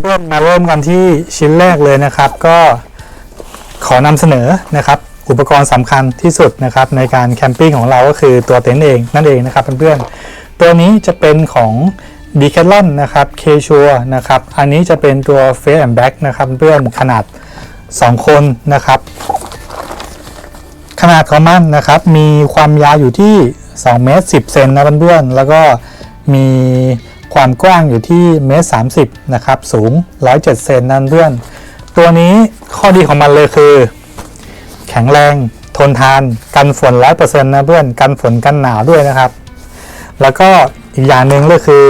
เพื่อนมาเริ่มกันที่ชิ้นแรกเลยนะครับ ก็ขอนำเสนอนะครับ อุปกรณ์สำคัญที่สุดนะครับ ในการแคมปิ้งของเราก็คือตัวเต็นท์เองนั่นเองนะครับเพื่อนๆตัวนี้จะเป็นของ d e c a t h l o n นะครับ k s u r e นะครับ อันนี้จะเป็นตัว Face and Back นะครับเพื่อนขนาด 2 คนนะครับ ขนาดของมันนะครับ มีความยาวอยู่ที่2เมตร10เซนนะเพื่อนๆแล้วก็มี ความกว้างอยู่ที่เมตร30นะครับ สูง 107 เซนนั่นเพื่อนตัวนี้ข้อดีของมันเลยคือ แข็งแรง ทนทาน กันฝน100%นะเพื่อน กันฝนกันหนาวด้วยนะครับ แล้วก็อีกอย่างหนึ่งก็คือ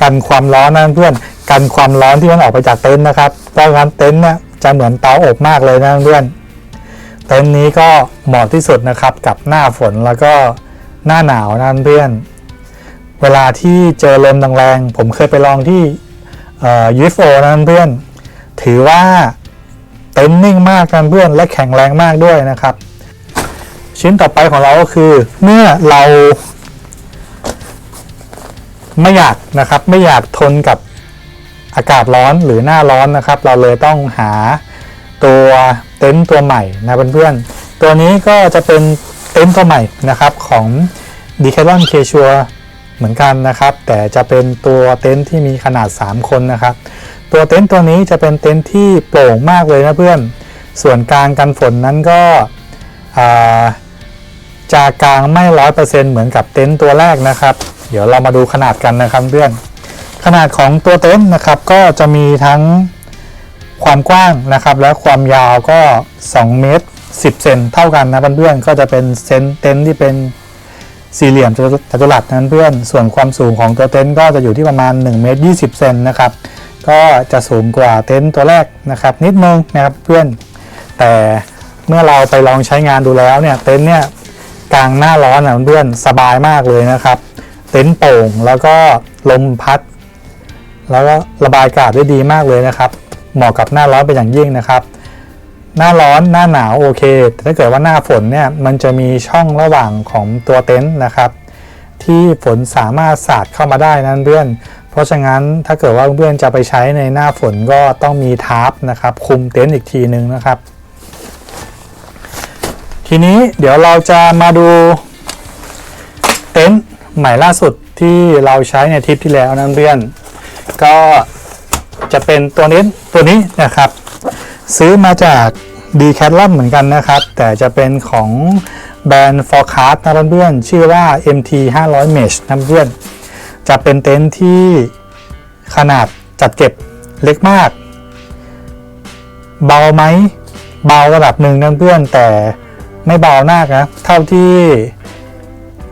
กันความร้อนนะเพื่อน กันความร้อนที่มันออกไปจากเต็นท์นะครับเพราะงั้นเต็นท์เนี่ยจะเหมือนเตาอบมากเลยนะเพื่อน เต็นท์นี้ก็เหมาะที่สุดนะครับกับหน้าฝนแล้วก็หน้าหนาวนะเพื่อน เวลาที่เจอลมแรงๆผมเคยไปลองที่เอ่อ UFO นะเพื่อน ถือว่าเต็นท์นิ่งมากกันเพื่อนและแข็งแรงมากด้วยนะครับ ชิ้นต่อไปของเราก็คือ เมื่อเราไม่อยากนะครับไม่อยากทนกับอากาศร้อนหรือหน้าร้อนนะครับ เราเลยต้องหาตัวเต็นท์ตัวใหม่นะเพื่อนๆตัวนี้ก็จะเป็นเต็นท์ตัวใหม่นะครับของ d e c a t h l o n k s u r e เหมือนกันนะครับ แต่จะเป็นตัวเต็นท์ที่มีขนาด 3 คนนะครับ ตัวเต็นท์ตัวนี้จะเป็นเต็นท์ที่โปร่งมากเลยนะเพื่อน ส่วนกลางกันฝนนั้นก็จะกลางไม่ร้อยเปอร์เซ็นต์เหมือนกับเต็นท์ตัวแรกนะครับ เดี๋ยวเรามาดูขนาดกันนะครับเพื่อนขนาดของตัวเต็นท์นะครับก็จะมีทั้งความกว้างนะครับ และความยาวก็ 2 เมตร 10 เซนเท่ากันนะเพื่อนๆก็จะเป็นเซนเต็นท์ที่เป็น สี่เหลี่ยมจัตุรัสนั้นเพื่อน ส่วนความสูงของตัวเต็นท์ก็จะอยู่ที่ประมาณ1เมตร20เซนนะครับ ก็จะสูงกว่าเต็นท์ตัวแรกนะครับ นิดนึงนะครับเพื่อน แต่เมื่อเราไปลองใช้งานดูแล้วเนี่ยเต็นท์เนี่ยกลางหน้าร้อนนะเพื่อนสบายมากเลยนะครับ เต็นท์โป่งแล้วก็ลมพัด แล้วก็ระบายอากาศได้ดีมากเลยนะครับ เหมาะกับหน้าร้อนเป็นอย่างยิ่งนะครับ หน้าร้อนหน้าหนาวโอเคแต่ถ้าเกิดว่าหน้าฝนเนี่ยมันจะมีช่องระหว่างของตัวเต็นท์นะครับ ที่ฝนสามารถสาดเข้ามาได้นั้นเพื่อน เพราะฉะนั้นถ้าเกิดว่าเพื่อนจะไปใช้ในหน้าฝนก็ต้องมีทาร์ปนะครับคุมเต็นท์อีกทีหนึ่งนะครับ ทีนี้เดี๋ยวเราจะมาดูเต็นท์ใหม่ล่าสุดที่เราใช้ในทริปที่แล้วนะเพื่อน ก็จะเป็นตัวนี้ตัวนี้นะครับ ซื้อมาจาก d c a t h l o n เหมือนกันนะครับ แต่จะเป็นของแบรนด์ Forecast นะเพื่อนๆชื่อว่า MT 500 Mesh นะเพื่อนจะเป็นเต็นท์ที่ขนาดจัดเก็บเล็กมาก เบาไหมเบาระดับหนึ่งนะเพื่อนแต่ไม่เบามากนะ เท่าที่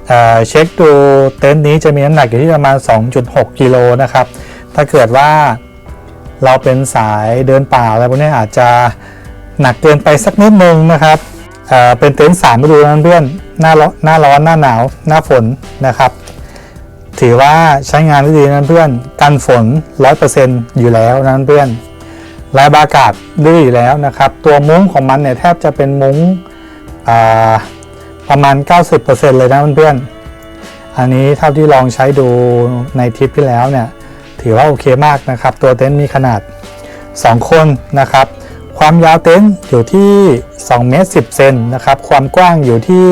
เเช็คดูเต็นท์นี้จะมีน้ำหนักอยู่ที่ประมาณ 2.6 กิโลนะครับ ถ้าเกิดว่าเราเป็นสายเดินป่าอะไรพวกนี้อาจจะ หนักเกินไปสักนิดนึงนะครับเเป็นเต็นท์สามฤดูนะเพื่อนหน้าร้อนหน้าร้อนหน้าหนาวหน้าฝนนะครับ ถือว่าใช้งานได้ดีนะเพื่อนกันฝน 100%อยู่แล้วนะเพื่อนระบายอากาศได้อยู่แล้วนะครับ ตัวมุ้งของมันเนี่ยแทบจะเป็นมุ้งประมาณ 90%เลยนะเพื่อนๆอันนี้เท่าที่ลองใช้ดูในทริปที่แล้วเนี่ย ถือว่าโอเคมากนะครับ ตัวเต็นท์มีขนาด 2 คนนะครับ ความยาวเต็นท์อยู่ที่2เมตร10เซนนะครับ ความกว้างอยู่ที่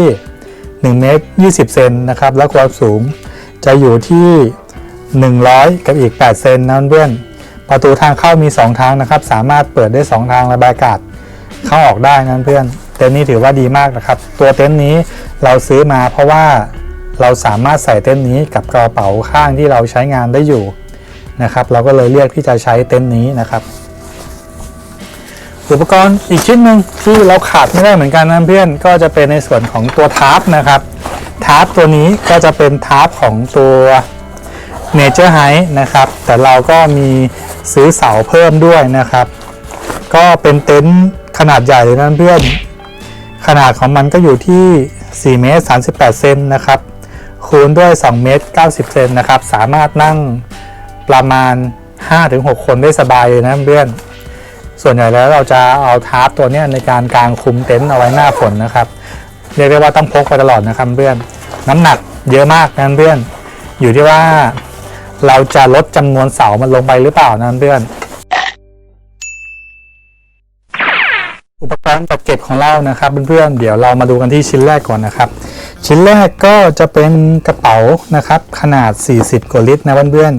1เมตร20เซนนะครับ และความสูงจะอยู่ที่ 100 กับอีก 8 เซนนะเพื่อนประตูทางเข้ามี 2 ทางนะครับ สามารถเปิดได้ 2 ทางระบายอากาศเข้าออกได้นะเพื่อนเต็นท์นี้ถือว่าดีมากนะครับ ตัวเต็นท์นี้เราซื้อมาเพราะว่าเราสามารถใส่เต็นท์นี้กับกระเป๋าข้างที่เราใช้งานได้อยู่นะครับ เราก็เลยเลือกที่จะใช้เต็นท์นี้นะครับ อุปกรณ์อีกชิ้นหนึ่งที่เราขาดไม่ได้เหมือนกันนะเพื่อนก็จะเป็นในส่วนของตัวทาร์ปนะครับทาร์ปตัวนี้ก็จะเป็นทาร์ปของตัว Nature Height นะครับ แต่เราก็มีซื้อเสาเพิ่มด้วยนะครับ ก็เป็นเต็นท์ขนาดใหญ่เลยนะเพื่อน ขนาดของมันก็อยู่ที่ 4 เมตร 38 เซนนะครับ คูณด้วย 2 เมตร 90 เซนนะครับ สามารถนั่งประมาณ 5-6 คนได้สบายเลยนะเพื่อน ส่วนใหญ่แล้วเราจะเอาทาร์ปตัวนี้ในการกางคุมเต็นท์เอาไว้หน้าฝนนะครับ เรียกได้ว่าต้องพกไปตลอดนะครับเพื่อนน้ำหนักเยอะมากนะเพื่อน อยู่ที่ว่าเราจะลดจำนวนเสามันลงไปหรือเปล่านะเพื่อน อุปกรณ์ตัดเก็บของเรานะครับเพื่อนเดี๋ยวเรามาดูกันที่ชิ้นแรกก่อนนะครับ ชิ้นแรกก็จะเป็นกระเป๋านะครับ ขนาด 40กว่าลิตรนะเพื่อน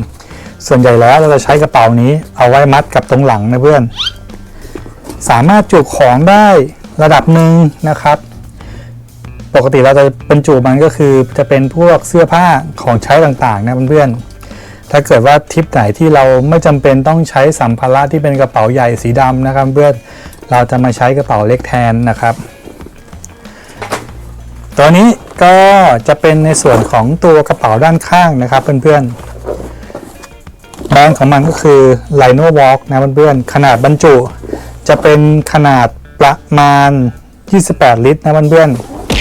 ส่วนใหญ่แล้วเราจะใช้กระเป๋านี้เอาไว้มัดกับตรงหลังนะเพื่อน สามารถจุของได้ระดับหนึ่งนะครับ ปกติเราจะบรรจุมันก็คือจะเป็นพวกเสื้อผ้าของใช้ต่างๆนะเพื่อนๆ ถ้าเกิดว่าทริปไหนที่เราไม่จำเป็นต้องใช้สัมภาระที่เป็นกระเป๋าใหญ่สีดำนะครับเพื่อนเราจะมาใช้กระเป๋าเล็กแทนนะครับ ตัวนี้ก็จะเป็นในส่วนของตัวกระเป๋าด้านข้างนะครับเพื่อนๆแบรนด์ของมันก็คือ Lino Walk นะเพื่อนๆขนาดบรรจุ จะเป็นขนาดประมาณ 28 ลิตรนะเพื่อน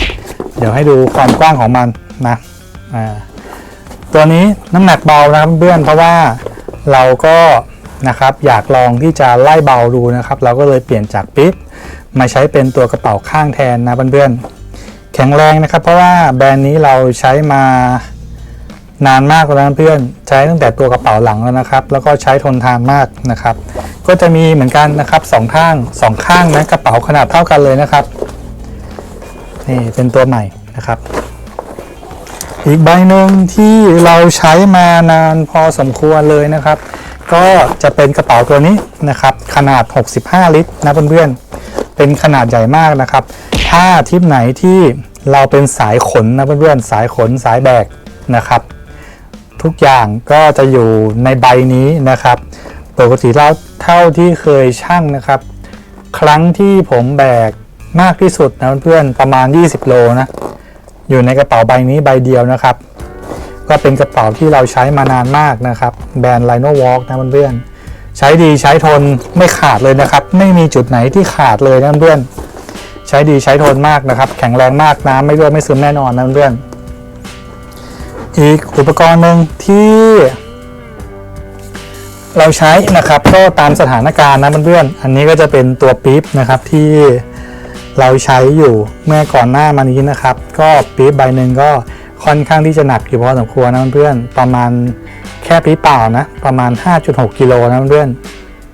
ๆเดี๋ยวให้ดูความกว้างของมันนะตัวนี้น้ำหนักเบานะครับเพื่อนเพราะว่าเราก็นะครับอยากลองที่จะไล่เบาดูนะครับ เราก็เลยเปลี่ยนจากปิ๊บมาใช้เป็นตัวกระเป๋าข้างแทนนะเพื่อนๆแข็งแรงนะครับ เพราะว่าแบรนด์นี้เราใช้มา นานมากแล้วเพื่อนใช้ตั้งแต่ตัวกระเป๋าหลังแล้วนะครับ แล้วก็ใช้ทนทานมากนะครับ ก็จะมีเหมือนกันนะครับสองข้างสองข้างนะกระเป๋าขนาดเท่ากันเลยนะครับนี่เป็นตัวใหม่นะครับ อีกใบหนึ่งที่เราใช้มานานพอสมควรเลยนะครับ ก็จะเป็นกระเป๋าตัวนี้นะครับ ขนาด 65 ลิตรนะเพื่อนๆเป็นขนาดใหญ่มากนะครับ ถ้าทิปไหนที่เราเป็นสายขนนะเพื่อนๆสายขนสายแบกนะครับ ทุกอย่างก็จะอยู่ในใบนี้นะครับ ปกติแล้วเท่าที่เคยชั่งนะครับ ครั้งที่ผมแบกมากที่สุดนะเพื่อนๆประมาณ 20 โลนะ อยู่ในกระเป๋าใบนี้ใบเดียวนะครับ ก็เป็นกระเป๋าที่เราใช้มานานมากนะครับ แบรนด์ Lino Walk นะเพื่อนๆใช้ดีใช้ทนไม่ขาดเลยนะครับ ไม่มีจุดไหนที่ขาดเลยนะเพื่อนใช้ดีใช้ทนมากนะครับ แข็งแรงมากน้ำไม่รั่วไม่ซึมแน่นอนนะเพื่อน อีกอุปกรณ์หนึ่งที่เราใช้นะครับก็ตามสถานการณ์นะเพื่อนๆอันนี้ก็จะเป็นตัวปี๊บนะครับที่เราใช้อยู่เมื่อก่อนหน้ามานี้นะครับ ก็ปี๊บใบหนึ่งก็ค่อนข้างที่จะหนักอยู่พอสมควรนะเพื่อนๆประมาณแค่ปี๊บเปล่านะประมาณ 5.6กิโลนะเพื่อน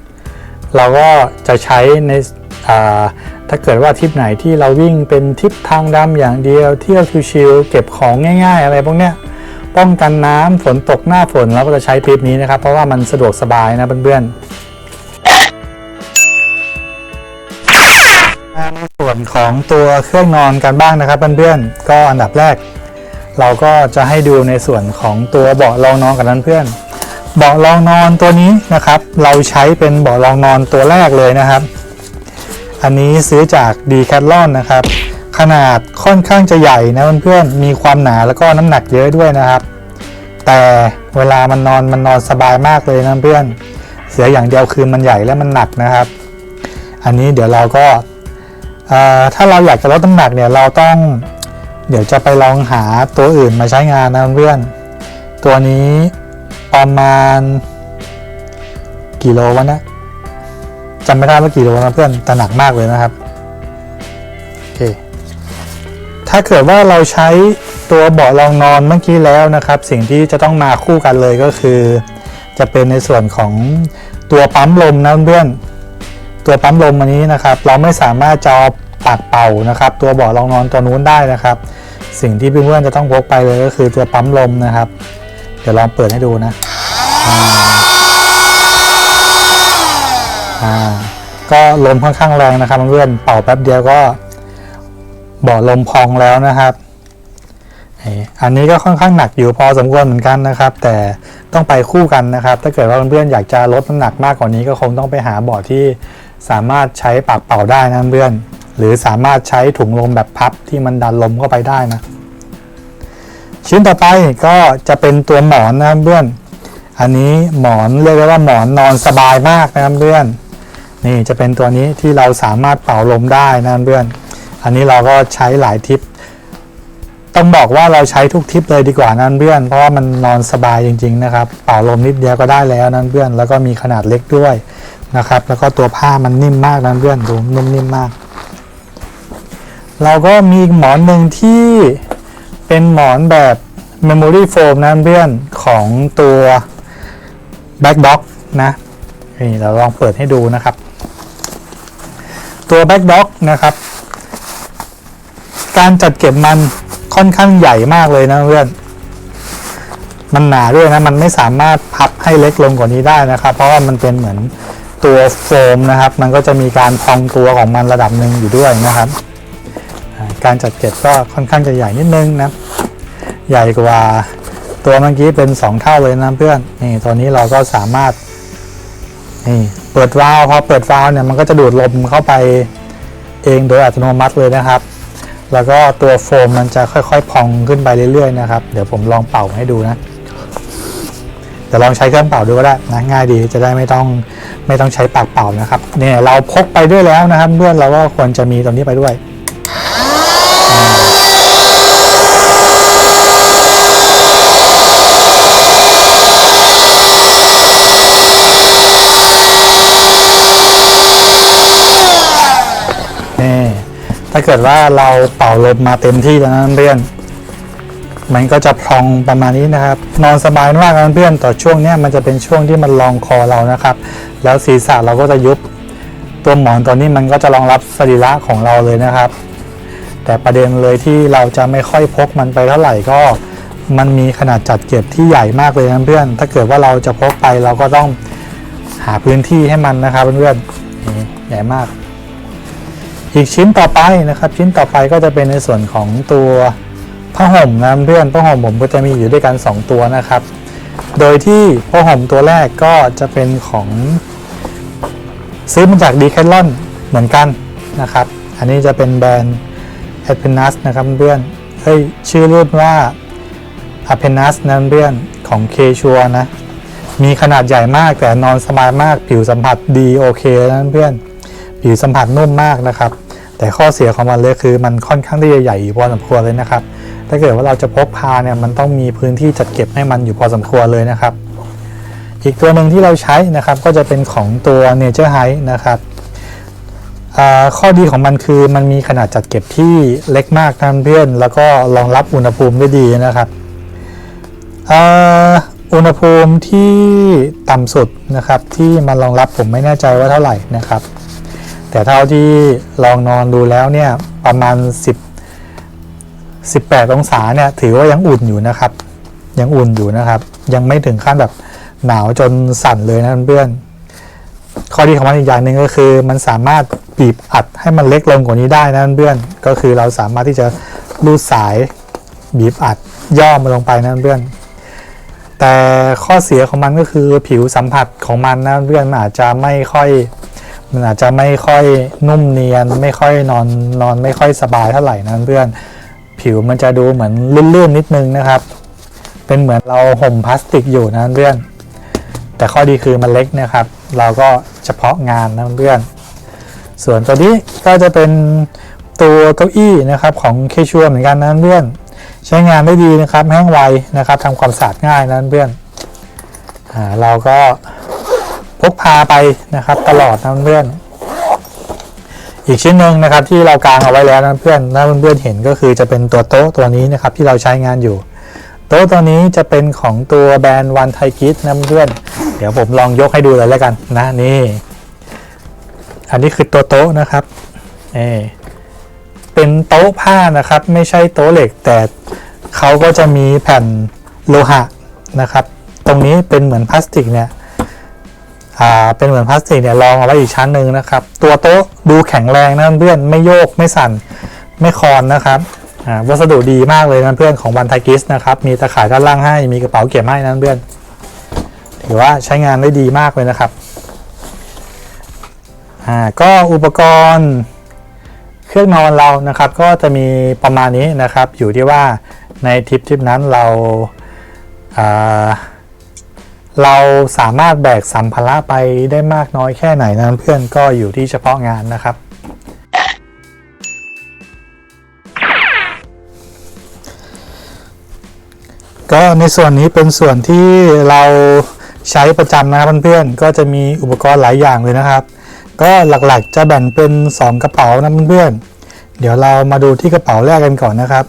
ๆเราก็จะใช้ในถ้าเกิดว่าทริปไหนที่เราวิ่งเป็นทริปทางดำอย่างเดียวเที่ยวชิวๆเก็บของง่าย ๆ อะไรพวกเนี้ย ป้องกันน้ำฝนตกหน้าฝนเราก็จะใช้ปี๊บนี้นะครับ เพราะว่ามันสะดวกสบายนะเพื่อนๆในส่วนของตัวเครื่องนอนกันบ้างนะครับเพื่อนๆก็อันดับแรก เราก็จะให้ดูในส่วนของตัวเบาะรองนอนกับนั้นเพื่อนเบาะรองนอนตัวนี้นะครับ เราใช้เป็นเบาะรองนอนตัวแรกเลยนะครับ อันนี้ซื้อจาก d c a t h l o n นะครับ ขนาดค่อนข้างจะใหญ่นะเพื่อนๆมีความหนาแล้วก็น้ำหนักเยอะด้วยนะครับ แต่เวลามันนอนมันนอนสบายมากเลยนะเพื่อนเสียอย่างเดียวคือมันใหญ่และมันหนักนะครับ อันนี้เดี๋ยวเราก็ถ้าเราอยากจะลดน้ำหนักเนี่ยเราต้องเดี๋ยวจะไปลองหาตัวอื่นมาใช้งานนะเพื่อน ตัวนี้ประมาณกี่โลวะนะจำไม่ได้ว่ากี่โลนะเพื่อนแต่หนักมากเลยนะครับ ถ้าเกิดว่าเราใช้ตัวเบาะรองนอนเมื่อกี้แล้วนะครับ สิ่งที่จะต้องมาคู่กันเลยก็คือ จะเป็นในส่วนของตัวปั๊มลมนะเพื่อนตัวปั๊มลมอันนี้นะครับ เราไม่สามารถจะเอปากเป่านะครับ ตัวเบาะรองนอนตัวนู้นได้นะครับ สิ่งที่เพื่อนๆจะต้องพกไปเลยก็คือตัวปั๊มลมนะครับ เดี๋ยวลองเปิดให้ดูนะอ่าก็ลมค่อนข้างแรงนะครับเพื่อนเป่าแป๊บเดียวก็ บาะลมพองแล้วนะครับ อันนี้ก็ค่อนข้างหนักอยู่พอสมควรเหมือนกันนะครับ แต่ต้องไปคู่กันนะครับ ถ้าเกิดว่าเพื่อนๆอยากจะลดน้ำหนักมากกว่านี้ก็คงต้องไปหาเบาะที่สามารถใช้ปากเป่าได้นะเพื่อน หรือสามารถใช้ถุงลมแบบพับที่มันดันลมเข้าไปได้นะ ชิ้นต่อไปก็จะเป็นตัวหมอนนะเพื่อน อันนี้หมอนเรียกได้ว่าหมอนนอนสบายมากนะเพื่อน นี่จะเป็นตัวนี้ที่เราสามารถเป่าลมได้นะเพื่อน อันนี้เราก็ใช้หลายทิป ต้องบอกว่าเราใช้ทุกทิปเลยดีกว่านั้นเพื่อน เพราะว่ามันนอนสบายจริง ๆ นะครับ เป่าลมนิดเดียวก็ได้แล้วนั้นเพื่อน แล้วก็มีขนาดเล็กด้วยนะครับ แล้วก็ตัวผ้ามันนิ่มมากนั้นเพื่อนดูนุ่มนิ่มมาก เราก็มีหมอนหนึ่งที่เป็นหมอนแบบ Memory Foam นะเพื่อนของตัว Back Box นะนี่เราลองเปิดให้ดูนะครับ ตัวแบ็กด็อกนะครับ การจัดเก็บมันค่อนข้างใหญ่มากเลยนะเพื่อน มันหนาด้วยนะ มันไม่สามารถพับให้เล็กลงกว่านี้ได้นะครับ เพราะว่ามันเป็นเหมือนตัวโฟมนะครับ มันก็จะมีการพองตัวของมันระดับหนึ่งอยู่ด้วยนะครับ การจัดเก็บก็ค่อนข้างจะใหญ่นิดนึงนะ ใหญ่กว่าตัวเมื่อกี้เป็น 2 เท่าเลยนะเพื่อน นี่ตัวนี้เราก็สามารถ นี่เปิดวาล์วพอเปิดวาล์วเนี่ยมันก็จะดูดลมเข้าไปเองโดยอัตโนมัติเลยนะครับ แล้วก็ตัวโฟมมันจะค่อยๆ พองขึ้นไปเรื่อยๆนะครับ เดี๋ยวผมลองเป่าให้ดูนะเดี๋ยวลองใช้เครื่องเป่าดูก็ได้นะง่ายดีจะได้ไม่ต้องไม่ต้องใช้ปากเป่านะครับเนี่ยเราพกไปด้วยแล้วนะครับเพื่อนเราก็ควรจะมีตัวนี้ไปด้วย นี่ ถ้าเกิดว่าเราเป่าลมมาเต็มที่แล้วนะเพื่อน มันก็จะพองประมาณนี้นะครับ นอนสบายมากนะเพื่อน ต่อช่วงนี้มันจะเป็นช่วงที่มันรองคอเรานะครับ แล้วศีรษะเราก็จะยุบ ตัวหมอนตัวนี้มันก็จะรองรับสรีระของเราเลยนะครับ แต่ประเด็นเลยที่เราจะไม่ค่อยพกมันไปเท่าไหร่ก็ มันมีขนาดจัดเก็บที่ใหญ่มากเลยนะเพื่อน ถ้าเกิดว่าเราจะพกไปเราก็ต้องหาพื้นที่ให้มันนะครับเพื่อนๆใหญ่มาก อีกชิ้นต่อไปนะครับ ชิ้นต่อไปก็จะเป็นในส่วนของตัวผ้าห่มนะเพื่อนผ้าห่มผมก็จะมีอยู่ด้วยกัน 2 ตัวนะครับ โดยที่ผ้าห่มตัวแรกก็จะเป็นของซื้อมาจากดีแคทลอนเหมือนกันนะครับ อันนี้จะเป็นแบรนด์ a p e n a s นะครับเพื่อนเฮ้ยชื่อรุ่นว่า a p e n a s นะเพื่อนของเคชัวนะ มีขนาดใหญ่มากแต่นอนสบายมากผิวสัมผัสดีโอเคนะเพื่อน ผิวสัมผัสนุ่มมากนะครับ แต่ข้อเสียของมันเลยคือมันค่อนข้างที่จะใหญ่อยู่พอสมควรเลยนะครับ ถ้าเกิดว่าเราจะพกพาเนี่ยมันต้องมีพื้นที่จัดเก็บให้มันอยู่พอสมควรเลยนะครับ อีกตัวหนึ่งที่เราใช้นะครับก็จะเป็นของตัว Nature High นะครับข้อดีของมันคือมันมีขนาดจัดเก็บที่เล็กมากท่านเพื่อน แล้วก็รองรับอุณหภูมิได้ดีนะครับอุณหภูมิที่ต่ำสุดนะครับ ที่มันรองรับผมไม่แน่ใจว่าเท่าไหร่นะครับ แต่เท่าที่ลองนอนดูแล้วเนี่ยประมาณ 10 18 องศาเนี่ยถือว่ายังอุ่นอยู่นะครับ ยังอุ่นอยู่นะครับ ยังไม่ถึงขั้นแบบหนาวจนสั่นเลยนะเพื่อนข้อดีของมันอีกอย่างหนึ่งก็คือ มันสามารถบีบอัดให้มันเล็กลงกว่านี้ได้นะเพื่อนก็คือเราสามารถที่จะรูดสายบีบอัดย่อมันลงไปนะเพื่อนแต่ข้อเสียของมันก็คือผิวสัมผัสของมันนะเพื่อนอาจจะไม่ค่อย มันอาจจะไม่ค่อยนุ่มเนียน ไม่ค่อยนอนนอนไม่ค่อยสบายเท่าไหร่นะเพื่อนผิวมันจะดูเหมือนลื่นๆนิดนึงนะครับ เป็นเหมือนเราห่มพลาสติกอยู่นะเพื่อน แต่ข้อดีคือมันเล็กนะครับ เราก็เฉพาะงานนะเพื่อน ส่วนตัวนี้ก็จะเป็นตัวเก้าอี้นะครับของเคชัวเหมือนกันนะเพื่อน ใช้งานได้ดีนะครับแห้งไวนะครับทำความสะอาดง่ายนะเพื่อนอ่าเราก็ พกพาไปนะครับตลอดนะเพื่อนอีกชิ้นหนึ่งนะครับที่เรากางเอาไว้แล้วนะเพื่อนถ้าเพื่อนเห็นก็คือจะเป็นตัวโต๊ะตัวนี้นะครับที่เราใช้งานอยู่ โต๊ะตัวนี้จะเป็นของตัวแบรนด์วันไทกิสนะเพื่อน เดี๋ยวผมลองยกให้ดูเลยแล้วกันนะนี่ อันนี้คือตัวโต๊ะนะครับนี่เป็นโต๊ะผ้านะครับ ไม่ใช่โต๊ะเหล็กแต่เขาก็จะมีแผ่นโลหะนะครับ ตรงนี้เป็นเหมือนพลาสติกเนี่ย เป็นเหมือนพลาสติกเนี่ยรองเอาไว้อีกชั้นหนึ่งนะครับ ตัวโต๊ะดูแข็งแรงนะเพื่อนไม่โยกไม่สั่นไม่คลอนนะครับวัสดุดีมากเลยนะเพื่อนของวันไทกิสนะครับมีตะข่ายด้านล่างให้มีกระเป๋าเก็บให้นะเพื่อนถือว่าใช้งานได้ดีมากเลยนะครับอ่าก็อุปกรณ์เครื่องนอนเรานะครับ ก็จะมีประมาณนี้นะครับ อยู่ที่ว่าในทริปทริปนั้นเราอ่า เราสามารถแบกสัมภาระไปได้มากน้อยแค่ไหนนะเพื่อนก็อยู่ที่เฉพาะงานนะครับ ก็ในส่วนนี้เป็นส่วนที่เราใช้ประจำนะครับเพื่อนๆก็จะมีอุปกรณ์หลายอย่างเลยนะครับ ก็หลักๆจะแบ่งเป็น 2 กระเป๋านะเพื่อนๆเดี๋ยวเรามาดูที่กระเป๋าแรกกันก่อนนะครับ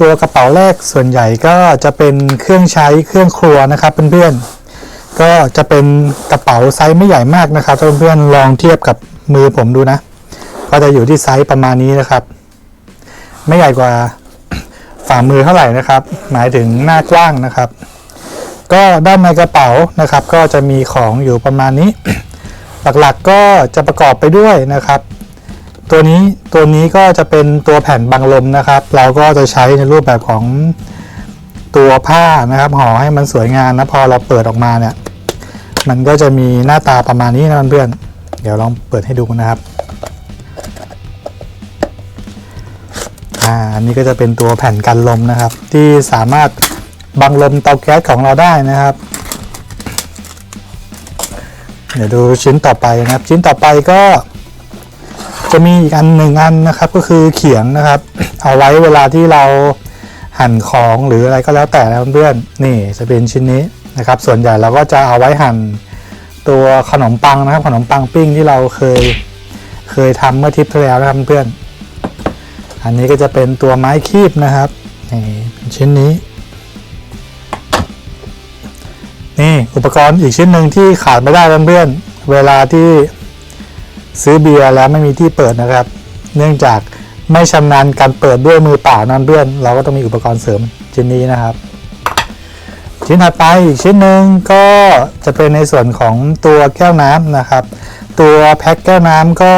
ตัวกระเป๋าแรกส่วนใหญ่ก็จะเป็นเครื่องใช้เครื่องครัวนะครับเพื่อนๆ ก็จะเป็นกระเป๋าไซส์ไม่ใหญ่มากนะครับถ้าเพื่อนๆลองเทียบกับมือผมดูนะ ก็จะอยู่ที่ไซส์ประมาณนี้นะครับ ไม่ใหญ่กว่าฝ่ามือเท่าไหร่นะครับ หมายถึงหน้ากว้างนะครับ ก็ด้านในกระเป๋านะครับ ก็จะมีของอยู่ประมาณนี้ หลักๆก็จะประกอบไปด้วยนะครับ ตัวนี้ตัวนี้ก็จะเป็นตัวแผ่นบังลมนะครับ เราก็จะใช้ในรูปแบบของตัวผ้านะครับห่อให้มันสวยงามนะพอเราเปิดออกมาเนี่ย มันก็จะมีหน้าตาประมาณนี้นะเพื่อนเดี๋ยวลองเปิดให้ดูนะครับอันนี้ก็จะเป็นตัวแผ่นกันลมนะครับ ที่สามารถบังลมเตาแก๊สของเราได้นะครับ เดี๋ยวดูชิ้นต่อไปนะครับ ชิ้นต่อไปก็ จะมีอีกอันหนึ่งอันนะครับ ก็คือเขียงนะครับ เอาไว้เวลาที่เราหั่นของหรืออะไรก็แล้วแต่นะเพื่อนนี่จะเป็นชิ้นนี้ นะครับ ส่วนใหญ่เราก็จะเอาไว้หั่นตัวขนมปังนะครับ ขนมปังปิ้งที่เราเคยเคยทำเมื่อทริปที่แล้วนะครับเพื่อน อันนี้ก็จะเป็นตัวไม้คีบนะครับนี่เป็นชิ้นนี้ นี่อุปกรณ์อีกชิ้นหนึ่งที่ขาดไม่ได้เพื่อนเวลาที่ซื้อเบียร์แล้วไม่มีที่เปิดนะครับ เนื่องจากไม่ชำนาญการเปิดด้วยมือเปล่านั่นเพื่อน เราก็ต้องมีอุปกรณ์เสริมชิ้นนี้นะครับ ชิ้นถัดไปอีกชิ้นหนึ่งก็จะเป็นในส่วนของตัวแก้วน้ำนะครับ ตัวแพ็คแก้วน้ำก็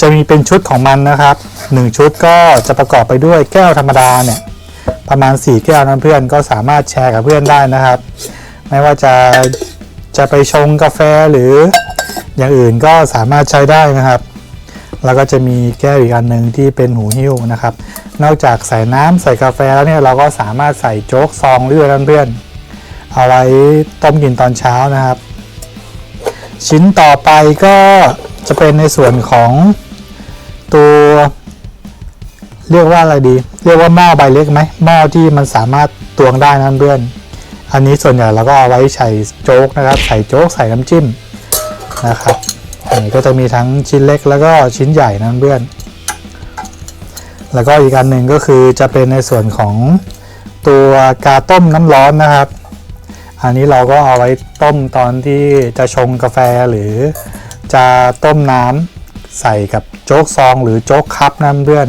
จะมีเป็นชุดของมันนะครับหนึ่งชุดก็จะประกอบไปด้วยแก้วธรรมดาเนี่ยประมาณ 4 แก้วนั้นเพื่อนก็สามารถแชร์กับเพื่อนได้นะครับ ไม่ว่าจะจะไปชงกาแฟหรืออย่างอื่นก็สามารถใช้ได้นะครับ แล้วก็จะมีแก้วอีกอันหนึ่งที่เป็นหูหิ้วนะครับ นอกจากใส่น้ำใส่กาแฟแล้วเนี่ยเราก็สามารถใส่โจ๊กซองด้วยนเพื่อนเอาไว้ต้มกินตอนเช้านะครับ ชิ้นต่อไปก็จะเป็นในส่วนของตัว เรียกว่าอะไรดี เรียกว่าหม้อใบเล็กไหมหม้อที่มันสามารถตวงได้นั่นเพื่อน อันนี้ส่วนใหญ่เราก็เอาไว้ใส่โจ๊กนะครับ ใส่โจ๊กใส่น้ำจิ้มนะครับ นนี้ก็จะมีทั้งชิ้นเล็กแล้วก็ชิ้นใหญ่นั่นเพื่อน แล้วก็อีกอันหนึ่งก็คือจะเป็นในส่วนของตัวกาต้มน้ำร้อนนะครับ อันนี้เราก็เอาไว้ต้มตอนที่จะชงกาแฟหรือจะต้มน้ำใส่กับโจ๊กซองหรือโจ๊กคัพนั่นเพื่อน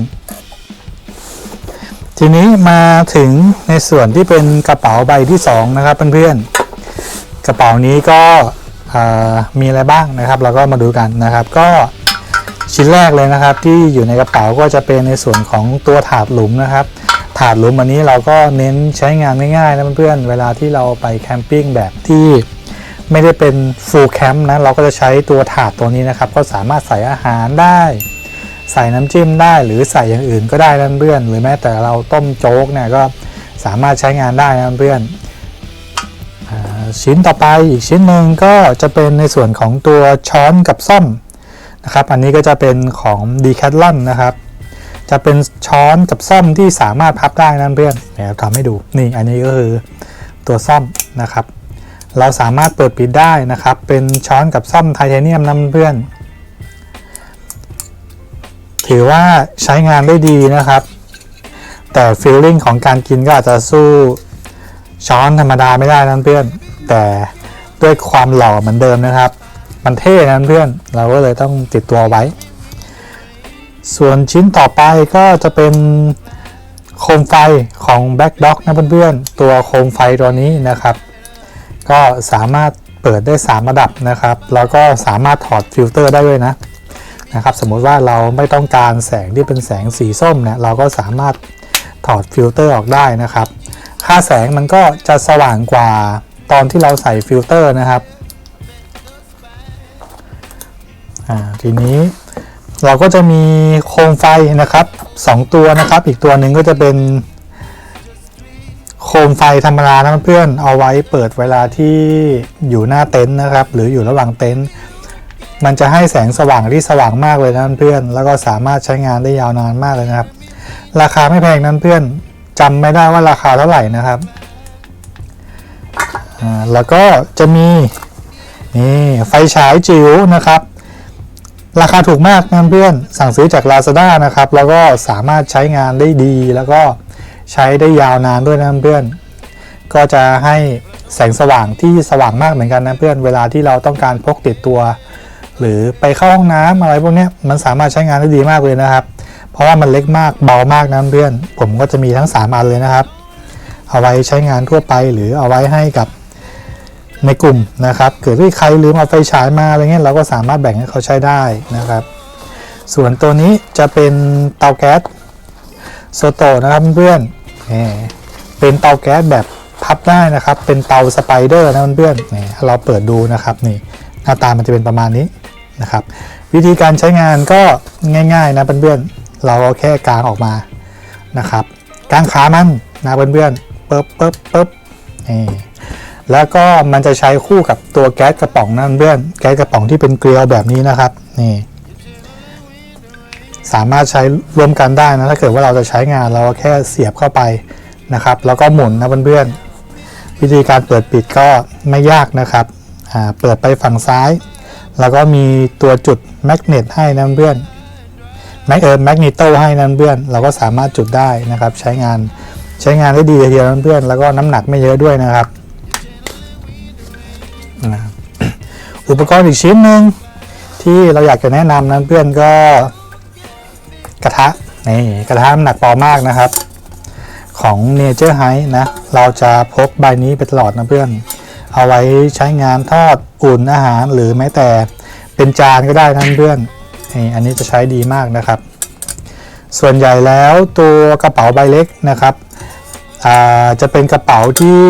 ทีนี้มาถึงในส่วนที่เป็นกระเป๋าใบที่ 2 นะครับเพื่อนๆกระเป๋านี้ก็ มีอะไรบ้างนะครับ เราก็มาดูกันนะครับ ก็ชิ้นแรกเลยนะครับ ที่อยู่ในกระเป๋าก็จะเป็นในส่วนของตัวถาดหลุมนะครับ ถาดหลุมอันนี้เราก็เน้นใช้งานง่ายๆนะเพื่อนๆเวลาที่เราไปแคมปิ้งแบบที่ไม่ได้เป็นฟูลแคมป์นะเราก็จะใช้ตัวถาดตัวนี้นะครับ ก็สามารถใส่อาหารได้ ใส่น้ำจิ้มได้ หรือใส่อย่างอื่นก็ได้นั่นเพื่อนหรือแม้แต่เราต้มโจ๊กเนี่ยก็สามารถใช้งานได้นั่นเพื่อน ชิ้นต่อไปอีกชิ้นหนึ่งก็จะเป็นในส่วนของตัวช้อนกับซ่อมนะครับ อันนี้ก็จะเป็นของ d ีแคทลอนนะครับ จะเป็นช้อนกับซ่อมที่สามารถพับได้นั่นเพื่อนเดี๋ยวทำให้ดูนี่อันนี้ก็คือตัวซ่อมนะครับ เราสามารถเปิดปิดได้นะครับ เป็นช้อนกับซ่อมไทเทเนียมนั่นเพื่อน ถือว่าใช้งานได้ดีนะครับ แต่ฟีลลิ่งของการกินก็อาจจะสู้ช้อนธรรมดาไม่ได้นั่นเพื่อน แต่ด้วยความหล่อเหมือนเดิมนะครับ มันเท่นั้นเพื่อนเราก็เลยต้องติดตัวไว้ ส่วนชิ้นต่อไปก็จะเป็นโคมไฟของ Black Dog นะเพื่อนๆ ตัวโคมไฟตัวนี้นะครับ ก็สามารถเปิดได้ 3 ระดับนะครับ แล้วก็สามารถถอดฟิลเตอร์ได้ด้วยนะนะครับ สมมติว่าเราไม่ต้องการแสงที่เป็นแสงสีส้มเนี่ยเราก็สามารถถอดฟิลเตอร์ออกได้นะครับ ค่าแสงมันก็จะสว่างกว่า ตอนที่เราใส่ฟิลเตอร์นะครับทีนี้เราก็จะมีโคมไฟนะครับ 2 ตัวนะครับ อีกตัวหนึ่งก็จะเป็น โคมไฟธรรมดานะเพื่อนเอาไว้เปิดเวลาที่อยู่หน้าเต็นท์นะครับ หรืออยู่ระหว่างเต็นท์มันจะให้แสงสว่างที่สว่างมากเลยนะเพื่อน แล้วก็สามารถใช้งานได้ยาวนานมากเลยนะครับ ราคาไม่แพงนั้นเพื่อนจำไม่ได้ว่าราคาเท่าไหร่นะครับ แล้วก็จะมีนี่ไฟฉายจิ๋วนะครับ ราคาถูกมากนะเพื่อนสั่งซื้อจาก Lazada นะครับ แล้วก็สามารถใช้งานได้ดี แล้วก็ใช้ได้ยาวนานด้วยนะเพื่อน ก็จะให้แสงสว่างที่สว่างมากเหมือนกันนะเพื่อนเวลาที่เราต้องการพกติดตัว หรือไปเข้าห้องน้ำอะไรพวกนี้มันสามารถใช้งานได้ดีมากเลยนะครับ เพราะว่ามันเล็กมากเบามากนะเพื่อน ผมก็จะมีทั้ง3อันเลยนะครับ เอาไว้ใช้งานทั่วไปหรือเอาไว้ให้กับ ในกลุ่มนะครับเกิดที่ใครลืมเอาไฟฉายมาอะไรเงี้ยเราก็สามารถแบ่งให้เขาใช้ได้นะครับ ส่วนตัวนี้จะเป็นเตาแก๊สโซโตนะครับเพื่อนนี่เป็นเตาแก๊สแบบพับได้นะครับ เป็นเตาสไปเดอร์นะเพื่อนนี่เราเปิดดูนะครับนี่หน้าตามันจะเป็นประมาณนี้นะครับ วิธีการใช้งานก็ง่ายๆนะเพื่อนๆเราเอาแค่กางออกมานะครับกางขามันนะเพื่อนๆปึ๊บปึ๊บปึ๊บนี่ แล้วก็มันจะใช้คู่กับตัวแก๊สกระป๋องนะเพื่อนแก๊สกระป๋องที่เป็นเกลียวแบบนี้นะครับนี่สามารถใช้ร่วมกันได้นะถ้าเกิดว่าเราจะใช้งานเราแค่เสียบเข้าไปนะครับ แล้วก็หมุนนะเพื่อนๆวิธีการเปิดปิดก็ไม่ยากนะครับเปิดไปฝั่งซ้าย แล้วก็มีตัวจุดแมกเนตให้นะเพื่อนแมกเออแมกนิโตให้นะเพื่อนเราก็สามารถจุดได้นะครับ ใช้งานใช้งานได้ดีทีเดียวนะเพื่อนแล้วก็น้ำหนักไม่เยอะด้วยนะครับ นะครับอุปกรณ์อีกชิ้นหนึ่งที่เราอยากจะแนะนำนะเพื่อนก็กระทะนี่กระทะน้ำหนักเบามากนะครับ ของ Nature High นะ เราจะพกใบนี้ไปตลอดนะเพื่อน เอาไว้ใช้งานทอดอุ่นอาหารหรือแม้แต่เป็นจานก็ได้นะเพื่อนนี่อันนี้จะใช้ดีมากนะครับ ส่วนใหญ่แล้วตัวกระเป๋าใบเล็กนะครับอ่าจะเป็นกระเป๋าที่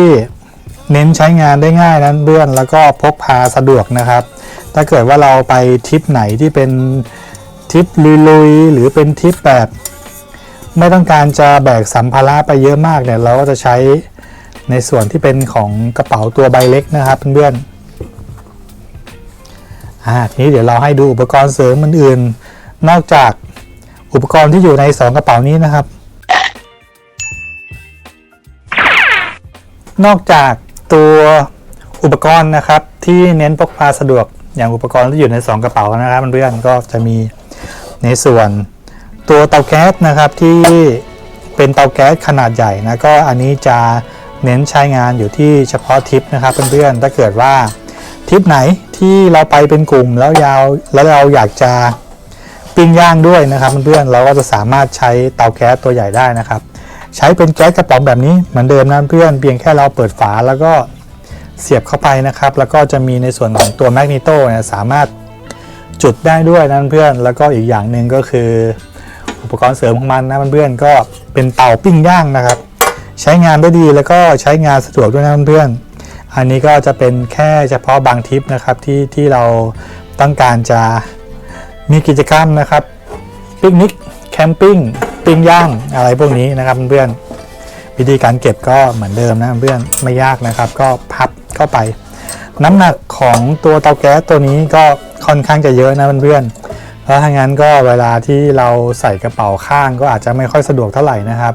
เน้นใช้งานได้ง่ายนะเพื่อนแล้วก็พกพาสะดวกนะครับ ถ้าเกิดว่าเราไปทริปไหนที่เป็นทริปลุยๆหรือเป็นทริปแบบ ไม่ต้องการจะแบกสัมภาระไปเยอะมากเนี่ยเราก็จะใช้ในส่วนที่เป็นของกระเป๋าตัวใบเล็กนะครับเพื่อนๆอ่าทีนี้เดี๋ยวเราให้ดูอุปกรณ์เสริมอื่นๆนอกจากอุปกรณ์ที่อยู่ใน 2 กระเป๋านี้นะครับ นอกจาก ตัวอุปกรณ์นะครับ ที่เน้นพกพาสะดวกอย่างอุปกรณ์ที่อยู่ใน 2 กระเป๋านะครับเพื่อนก็จะมีในส่วนตัวเตาแก๊สนะครับที่เป็นเตาแก๊สขนาดใหญ่นะก็อันนี้จะเน้นใช้งานอยู่ที่เฉพาะทิปนะครับเพื่อนๆถ้าเกิดว่าทิปไหนที่เราไปเป็นกลุ่มแล้วยาวแล้วเราอยากจะปิ้งย่างด้วยนะครับเพื่อนๆเราก็จะสามารถใช้เตาแก๊สตัวใหญ่ได้นะครับ ใช้เป็นแก๊สกระป๋องแบบนี้เหมือนเดิมนะเพื่อนเพียงแค่เราเปิดฝาแล้วก็เสียบเข้าไปนะครับ แล้วก็จะมีในส่วนของตัวแมกนิโตเนี่ยสามารถจุดได้ด้วยนะเพื่อนแล้วก็อีกอย่างหนึ่งก็คือ อุปกรณ์เสริมของมันนะเพื่อนก็เป็นเตาปิ้งย่างนะครับ ใช้งานได้ดีแล้วก็ใช้งานสะดวกด้วยนะเพื่อนอันนี้ก็จะเป็นแค่เฉพาะบางทริปนะครับที่ที่เราต้องการจะมีกิจกรรมนะครับปิกนิกแคมปิ้ง ปิ้งย่างอะไรพวกนี้นะครับเพื่อนวิธีการเก็บก็เหมือนเดิมนะเพื่อนไม่ยากนะครับ ก็พับเข้าไป น้ำหนักของตัวเตาแก๊สตัวนี้ก็ค่อนข้างจะเยอะนะเพื่อนแล้วถ้างั้นก็เวลาที่เราใส่กระเป๋าข้างก็อาจจะไม่ค่อยสะดวกเท่าไหร่นะครับ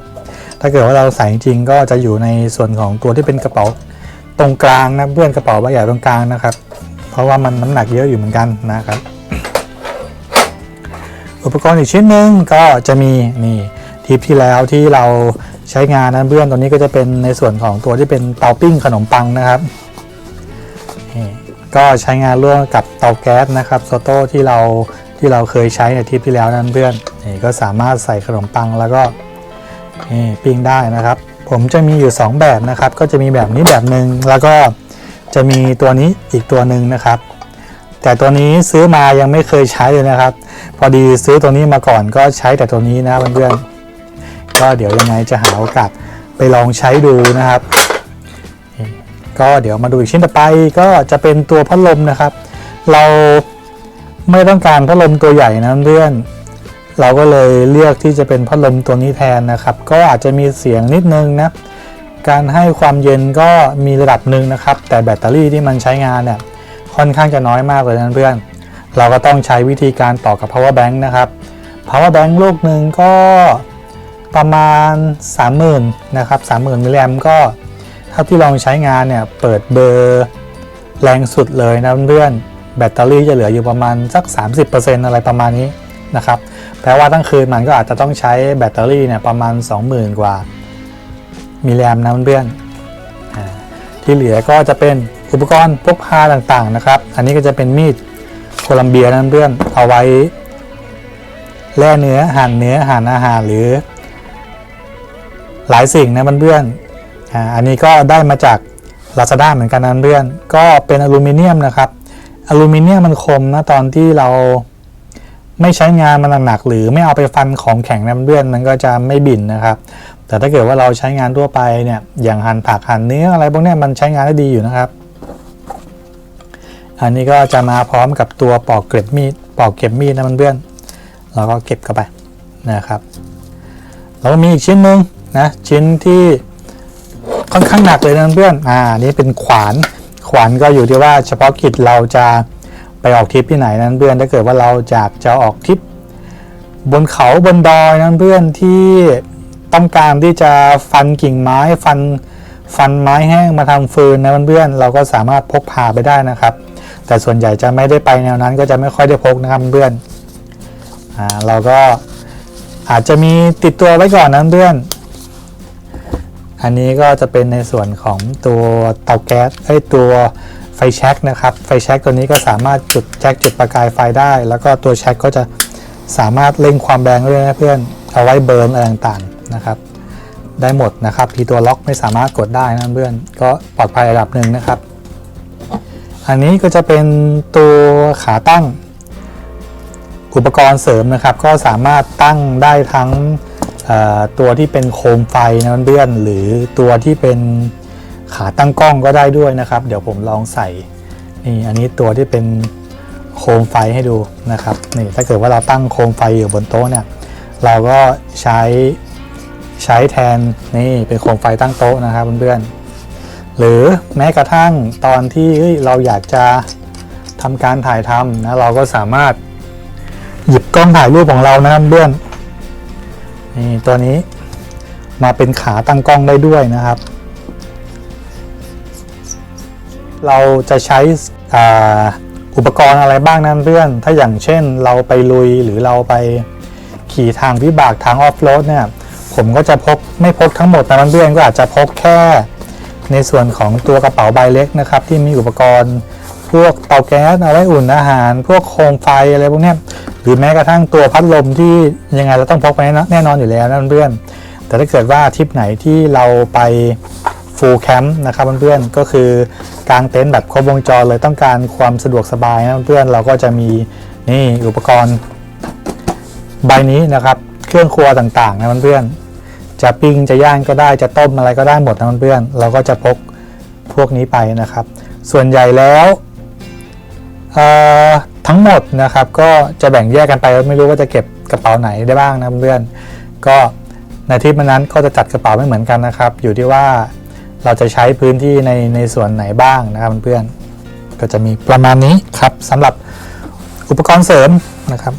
ถ้าเกิดว่าเราใส่จริงก็จะอยู่ในส่วนของตัวที่เป็นกระเป๋าตรงกลางนะเพื่อนกระเป๋าใบใหญ่ตรงกลางนะครับ เพราะว่ามันน้ำหนักเยอะอยู่เหมือนกันนะครับ อุปกรณ์อีกชิ้นหนึ่งก็จะมีนี่ทริปที่แล้วที่เราใช้งานนะเพื่อนตัวนี้ก็จะเป็นในส่วนของตัวที่เป็นเตาปิ้งขนมปังนะครับนี่ก็ใช้งานร่วมกับเตาแก๊สนะครับโซโต้ที่เราที่เราเคยใช้ในทริปที่แล้วนั้นเพื่อนนี่ก็สามารถใส่ขนมปังแล้วก็นี่ปิ้งได้นะครับ ผมจะมีอยู่ 2 แบบนะครับ ก็จะมีแบบนี้แบบหนึ่งแล้วก็จะมีตัวนี้อีกตัวหนึ่งนะครับ แต่ตัวนี้ซื้อมายังไม่เคยใช้เลยนะครับ พอดีซื้อตัวนี้มาก่อนก็ใช้แต่ตัวนี้นะเพื่อนๆก็เดี๋ยวยังไงจะหาโอกาสไปลองใช้ดูนะครับ ก็เดี๋ยวมาดูอีกชิ้นต่อไปก็จะเป็นตัวพัดลมนะครับ เราไม่ต้องการพัดลมตัวใหญ่นะเพื่อนเราก็เลยเลือกที่จะเป็นพัดลมตัวนี้แทนนะครับ ก็อาจจะมีเสียงนิดนึงนะการให้ความเย็นก็มีระดับหนึ่งนะครับ แต่แบตเตอรี่ที่มันใช้งานเนี่ย ค่อนข้างจะน้อยมากเลยนะเพื่อน เราก็ต้องใช้วิธีการต่อกับ power bank นะครับ power bank ลูกหนึ่งก็ประมาณ 30,000นะครับ30,000มิลลิแอมก็เท่าที่ลองใช้งานเนี่ยเปิดเบอร์แรงสุดเลยนะเพื่อนแบตเตอรี่จะเหลืออยู่ประมาณสัก 30%อะไรประมาณนี้นะครับแปลว่าทั้งคืนมันก็อาจจะต้องใช้แบตเตอรี่เนี่ยประมาณ 20,000 กว่ามิลลิแอมนะเพื่อนที่เหลือก็จะเป็น อุปกรณ์พกพาต่างๆนะครับ อันนี้ก็จะเป็นมีดโคลัมเบียนั่นเพื่อนเอาไว้แล่เนื้อหั่นเนื้อหั่นอาหารหรือ หลายสิ่งนะเพื่อนๆอ่าอันนี้ก็ได้มาจาก Lazada เหมือนกันนะเพื่อนก็เป็นอลูมิเนียมนะครับอลูมิเนียมมันคมนะตอนที่เราไม่ใช้งานมันหนักๆหรือไม่เอาไปฟันของแข็งนะเพื่อนมันก็จะไม่บิ่นนะครับ แต่ถ้าเกิดว่าเราใช้งานทั่วไปเนี่ยอย่างหั่นผักหั่นเนื้ออะไรพวกนี้มันใช้งานได้ดีอยู่นะครับ อันนี้ก็จะมาพร้อมกับตัวปอกเกล็ดมีดปอกเก็บมีดนะเพื่อนเราก็เก็บเข้าไปนะครับแล้วมีอีกชิ้นหนึ่งนะชิ้นที่ค่อนข้างหนักเลยนะเพื่อนอ่านี้เป็นขวานขวานก็อยู่ที่ว่าเฉพาะกิจเราจะไปออกทริปที่ไหนนั้นเพื่อนถ้าเกิดว่าเราจากจะออกทริปบนเขาบนดอยนั้นเพื่อนที่ต้องการที่จะฟันกิ่งไม้ฟันฟันไม้แห้งมาทำฟืนนะเพื่อนเราก็สามารถพกพาไปได้นะครับ แต่ส่วนใหญ่จะไม่ได้ไปแนวนั้นก็จะไม่ค่อยได้พกนะครับเพื่อนอ่าเราก็อาจจะมีติดตัวไว้ก่อนนะเพื่อน อันนี้ก็จะเป็นในส่วนของตัวเตาแก๊สไอ้ตัวไฟแช็กนะครับไฟแช็กตัวนี้ก็สามารถจุดแจ็คจุดประกายไฟได้ แล้วก็ตัวแช็กก็จะสามารถเร่งความแรงได้วยนะเพื่อนเอาไว้เบิร์นอะไรต่างๆนะครับ ได้หมดนะครับพีตัวล็อกไม่สามารถกดได้นะเพื่อนก็ปลอดภัยระดับหนึ่งนะครับ อันนี้ก็จะเป็นตัวขาตั้ง อุปกรณ์เสริมนะครับ ก็สามารถตั้งได้ทั้งตัวที่เป็นโคมไฟนะเพื่อนหรือตัวที่เป็นขาตั้งกล้องก็ได้ด้วยนะครับ เดี๋ยวผมลองใส่นี่อันนี้ตัวที่เป็นโคมไฟให้ดูนะครับนี่ถ้าเกิดว่าเราตั้งโคมไฟอยู่บนโต๊ะเนี่ยเราก็ใช้ใช้แทนนี่เป็นโคมไฟตั้งโต๊ะนะครับเพื่อนๆ หรือแม้กระทั่งตอนที่เราอยากจะทำการถ่ายทำนะเราก็สามารถหยิบกล้องถ่ายรูปของเรานะครับเพื่อนนี่ตัวนี้มาเป็นขาตั้งกล้องได้ด้วยนะครับ เราจะใช้อ,อุปกรณ์อะไรบ้างนั้นเพื่อน ถ้าอย่างเช่นเราไปลุยหรือเราไปขี่ทางวิบากทางออฟโรดเนี่ย ผมก็จะพกไม่พกทั้งหมดนะเพื่อนก็อาจจะพกแค่ ในส่วนของตัวกระเป๋าใบเล็กนะครับ ที่มีอุปกรณ์พวกเตาแก๊สเอาไว้อุ่นอาหาร พวกโคมไฟอะไรพวกนี้หรือแม้กระทั่งตัวพัดลมที่ยังไงเราต้องพกไปแน่นอนอยู่แล้วนะเพื่อนแต่ถ้าเกิดว่าทริปไหนที่เราไปฟูลแคมป์นะครับเพื่อนๆก็คือกางเต็นท์แบบครบวงจรเลยต้องการความสะดวกสบายนะเพื่อนเราก็จะมีนี่อุปกรณ์ใบนี้นะครับ เครื่องครัวต่างๆนะเพื่อน จะปิ้งจะย่างก็ได้จะต้มอะไรก็ได้หมดนะเพื่อนเราก็จะพกพวกนี้ไปนะครับ ส่วนใหญ่แล้วทั้งหมดนะครับก็จะแบ่งแยกกันไปไม่รู้ว่าจะเก็บกระเป๋าไหนได้บ้างนะเพื่อนก็ในทริปนั้นก็จะจัดกระเป๋าไม่เหมือนกันนะครับ อยู่ที่ว่าเราจะใช้พื้นที่ในในส่วนไหนบ้างนะครับเพื่อนก็จะมีประมาณนี้ครับสำหรับอุปกรณ์เสริมนะครับ